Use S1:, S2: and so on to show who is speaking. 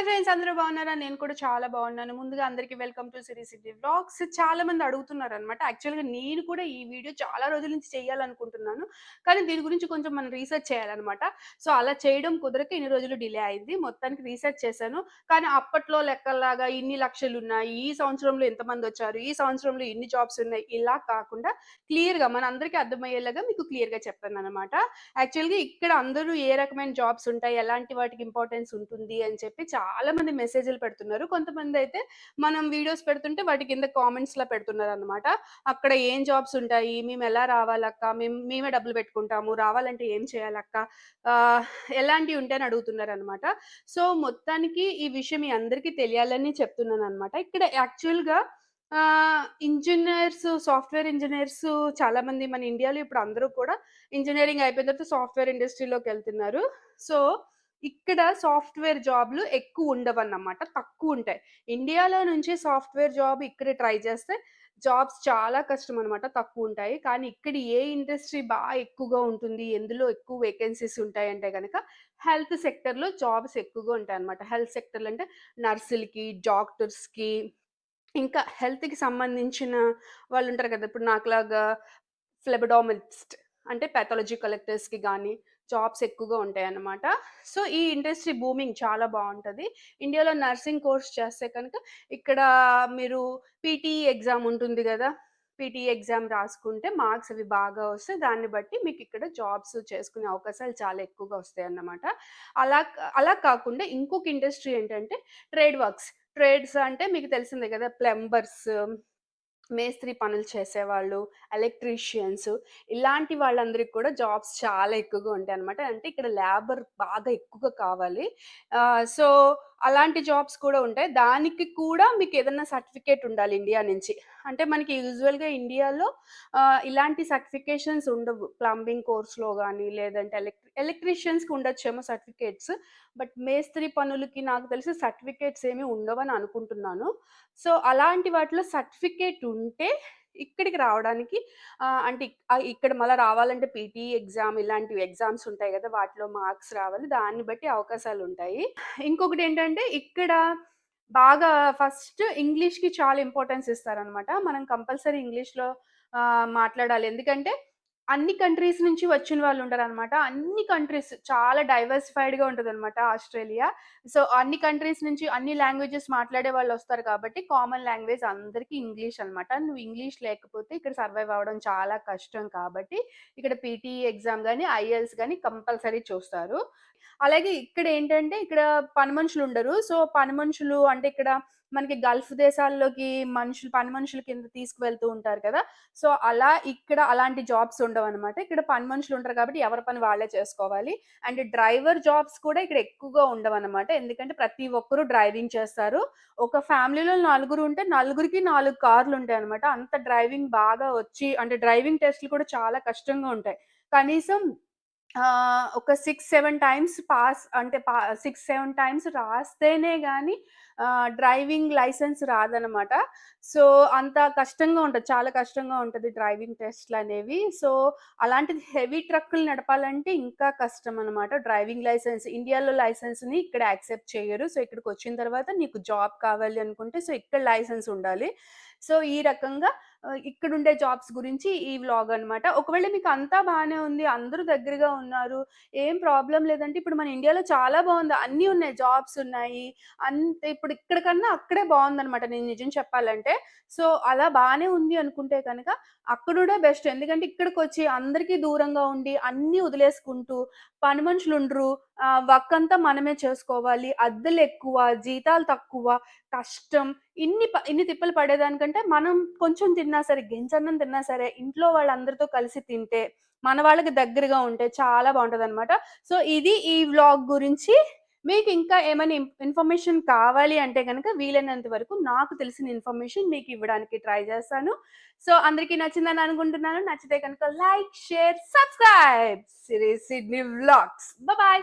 S1: Hi friends అందరూ బాగున్నారా? నేను కూడా చాలా బాగున్నాను. ముందుగా అందరికీ welcome to Siri city blogs చాలా మంది అడుగుతున్నారు అనమాట యాక్చువల్గా నేను కూడా ఈ వీడియో చాలా రోజుల నుంచి చేయాలనుకుంటున్నాను. కానీ దీని గురించి కొంచెం మనం రీసెర్చ్ చేయాలన్నమాట. సో అలా చేయడం కుదరక ఇన్ని రోజులు డిలే అయింది. మొత్తానికి రీసెర్చ్ చేశాను. కానీ అప్పట్లో లెక్కలాగా ఇన్ని లక్షలు ఉన్నాయి. ఈ సంవత్సరంలో ఎంతమంది వచ్చారు? ఈ సంవత్సరంలో ఇన్ని జాబ్స్ ఉన్నాయి? ఇలా కాకుండా క్లియర్గా మన అందరికీ అర్థమయ్యేలాగా మీకు క్లియర్గా చెప్పాను అనమాట యాక్చువల్గా ఇక్కడ అందరూ ఏ రకమైన జాబ్స్ ఉంటాయి? ఎలాంటి వాటికి ఇంపార్టెన్స్ ఉంటుంది? అని చెప్పి చాలా చాలా మంది మెసేజ్లు పెడుతున్నారు. కొంతమంది అయితే మనం వీడియోస్ పెడుతుంటే వాటి కింద కామెంట్స్ లా పెడుతున్నారు అనమాట అక్కడ ఏం జాబ్స్ ఉంటాయి? మేము ఎలా రావాలక్క? మేము మేమే డబ్బులు పెట్టుకుంటాము. రావాలంటే ఏం చేయాలక్క? ఎలాంటివి ఉంటాయని అడుగుతున్నారు అనమాట సో మొత్తానికి ఈ విషయం మీ అందరికీ తెలియాలని చెప్తున్నాను అనమాట ఇక్కడ యాక్చువల్గా ఇంజనీర్స్ సాఫ్ట్వేర్ ఇంజనీర్స్ చాలా మంది మన ఇండియాలో ఇప్పుడు అందరూ కూడా ఇంజనీరింగ్ అయిపోయిన తర్వాత సాఫ్ట్వేర్ ఇండస్ట్రీలోకి వెళ్తున్నారు. సో ఇక్కడ సాఫ్ట్వేర్ జాబ్లు ఎక్కువ ఉండవన్నమాట తక్కువ ఉంటాయి. ఇండియాలో నుంచి సాఫ్ట్వేర్ జాబ్ ఇక్కడ ట్రై చేస్తే జాబ్స్ చాలా కష్టం అనమాట తక్కువ ఉంటాయి. కానీ ఇక్కడ ఏ ఇండస్ట్రీ బాగా ఎక్కువగా ఉంటుంది ఎందులో ఎక్కువ వేకెన్సీస్ ఉంటాయి అంటే కనుక హెల్త్ సెక్టర్లో జాబ్స్ ఎక్కువగా ఉంటాయి అనమాట హెల్త్ సెక్టర్లు అంటే నర్సులకి డాక్టర్స్కి ఇంకా హెల్త్కి సంబంధించిన వాళ్ళు ఉంటారు కదా ఇప్పుడు నాకులాగా ఫ్లెబడామిస్ట్ అంటే పెథాలజీ కలెక్టర్స్కి కానీ జాబ్స్ ఎక్కువగా ఉంటాయి అన్నమాట సో ఈ ఇండస్ట్రీ బూమింగ్ చాలా బాగుంటుంది ఇండియాలో నర్సింగ్ కోర్స్ చేస్తే కనుక ఇక్కడ మీరు పీటీ ఎగ్జామ్ ఉంటుంది కదా పీటీ ఎగ్జామ్ రాసుకుంటే మార్క్స్ అవి బాగా వస్తే దాన్ని బట్టి మీకు ఇక్కడ జాబ్స్ చేసుకునే అవకాశాలు చాలా ఎక్కువగా వస్తాయి అన్నమాట అలా అలా కాకుండా ఇంకొక ఇండస్ట్రీ ఏంటంటే ట్రేడ్ వర్క్స్. ట్రేడ్స్ అంటే మీకు తెలిసిందే కదా ప్లంబర్స్ మేస్త్రి పనులు చేసేవాళ్ళు ఎలక్ట్రీషియన్స్ ఇలాంటి వాళ్ళందరికీ కూడా జాబ్స్ చాలా ఎక్కువగా ఉంటాయి అనమాట అంటే ఇక్కడ లేబర్ బాగా ఎక్కువగా కావాలి. సో అలాంటి జాబ్స్ కూడా ఉంటాయి. దానికి కూడా మీకు ఏదైనా సర్టిఫికేట్ ఉండాలి ఇండియా నుంచి. అంటే మనకి యూజువల్గా ఇండియాలో ఇలాంటి సర్టిఫికేషన్స్ ఉండవు. ప్లంబింగ్ కోర్స్లో కానీ లేదంటే ఎలక్ట్రి ఎలక్ట్రీషియన్స్కి ఉండొచ్చేమో సర్టిఫికేట్స్. బట్ మేస్త్రి పనులకి నాకు తెలిసి సర్టిఫికేట్స్ ఏమీ ఉండవని అనుకుంటున్నాను. సో అలాంటి వాటిలో సర్టిఫికేట్ ఉంటే ఇక్కడికి రావడానికి అంటే ఇక్కడ మళ్ళీ రావాలంటే పీటీ ఎగ్జామ్ ఇలాంటివి ఎగ్జామ్స్ ఉంటాయి కదా వాటిలో మార్క్స్ రావాలి. దాన్ని బట్టి అవకాశాలు ఉంటాయి. ఇంకొకటి ఏంటంటే ఇక్కడ బాగా ఫస్ట్ ఇంగ్లీష్కి చాలా ఇంపార్టెన్స్ ఇస్తారనమాట. మనం కంపల్సరీ ఇంగ్లీష్లో మాట్లాడాలి. ఎందుకంటే అన్ని కంట్రీస్ నుంచి వచ్చిన వాళ్ళు ఉంటారు అనమాట అన్ని కంట్రీస్ చాలా డైవర్సిఫైడ్గా ఉంటుంది అనమాట ఆస్ట్రేలియా. సో అన్ని కంట్రీస్ నుంచి అన్ని లాంగ్వేజెస్ మాట్లాడే వాళ్ళు వస్తారు కాబట్టి కామన్ లాంగ్వేజ్ అందరికీ ఇంగ్లీష్ అన్నమాట. నువ్వు ఇంగ్లీష్ లేకపోతే ఇక్కడ సర్వైవ్ అవ్వడం చాలా కష్టం కాబట్టి ఇక్కడ పీటీఈ ఎగ్జామ్ కానీ ఐఎల్స్ కానీ కంపల్సరీ చూస్తారు. అలాగే ఇక్కడ ఏంటంటే ఇక్కడ పని మనుషులు ఉండరు. సో పని మనుషులు అంటే ఇక్కడ మనకి గల్ఫ్ దేశాల్లోకి మనుషులు పని మనుషుల కింద తీసుకువెళ్తూ ఉంటారు కదా. సో అలా ఇక్కడ అలాంటి జాబ్స్ ఉండవు. అనమాట ఇక్కడ పని మనుషులు ఉంటారు కాబట్టి ఎవరి పని వాళ్ళే చేసుకోవాలి. అండ్ డ్రైవర్ జాబ్స్ కూడా ఇక్కడ ఎక్కువగా ఉండవు అనమాట ఎందుకంటే ప్రతి ఒక్కరు డ్రైవింగ్ చేస్తారు. ఒక ఫ్యామిలీలో నలుగురు ఉంటే నలుగురికి నాలుగు కార్లు ఉంటాయి అనమాట అంత డ్రైవింగ్ బాగా వచ్చి అంటే డ్రైవింగ్ టెస్ట్లు కూడా చాలా కష్టంగా ఉంటాయి. కనీసం ఒక సిక్స్ సెవెన్ టైమ్స్ పాస్ అంటే పా సిక్స్ సెవెన్ టైమ్స్ రాస్తేనే కానీ డ్రైవింగ్ లైసెన్స్ రాదనమాట. సో అంత కష్టంగా ఉంటుంది చాలా కష్టంగా ఉంటుంది డ్రైవింగ్ టెస్ట్లు అనేవి. సో అలాంటిది హెవీ ట్రక్కులు నడపాలంటే ఇంకా కష్టం అనమాట డ్రైవింగ్ లైసెన్స్ ఇండియాలో లైసెన్స్ని ఇక్కడ యాక్సెప్ట్ చేయరు. సో ఇక్కడికి వచ్చిన తర్వాత నీకు జాబ్ కావాలి అనుకుంటే సో ఇక్కడ లైసెన్స్ ఉండాలి. సో ఈ రకంగా ఇక్కడుండే ఇక్కడ ఉండే జాబ్స్ గురించి ఈ వ్లాగ్ అన్నమాట. ఒకవేళ మీకు అంతా బాగానే ఉంది అందరూ దగ్గరగా ఉన్నారు ఏం ప్రాబ్లం లేదంటే ఇప్పుడు మన ఇండియాలో చాలా బాగుంది. అన్నీ ఉన్నాయి జాబ్స్ ఉన్నాయి. అంత ఇప్పుడు ఇక్కడ కన్నా అక్కడే బాగుందనమాట నేను నిజం చెప్పాలంటే. సో అలా బాగానే ఉంది అనుకుంటే కనుక అక్కడుడే బెస్ట్. ఎందుకంటే ఇక్కడికి వచ్చి అందరికీ దూరంగా ఉండి అన్నీ వదిలేసుకుంటూ పని మనుషులు ఉండరు వర్క్ అంతా మనమే చేసుకోవాలి. అద్దెలు ఎక్కువ జీతాలు తక్కువ కష్టం ఇన్ని ప- ఇన్ని తిప్పలు పడేదానికంటే మనం కొంచెం తిన్నా సరే గింజన్నం తిన్నా సరే ఇంట్లో వాళ్ళందరితో కలిసి తింటే మన వాళ్ళకి దగ్గరగా ఉంటే చాలా బాగుంటుంది అనమాట సో ఇది ఈ వ్లాగ్ గురించి. మీకు ఇంకా ఏమైనా ఇన్ఫర్మేషన్ కావాలి అంటే కనుక వీలైనంత వరకు నాకు తెలిసిన ఇన్ఫర్మేషన్ మీకు ఇవ్వడానికి ట్రై చేస్తాను. సో అందరికీ నచ్చిందని అనుకుంటున్నాను. నచ్చితే కనుక like share subscribe. Siri's Sydney vlogs. Bye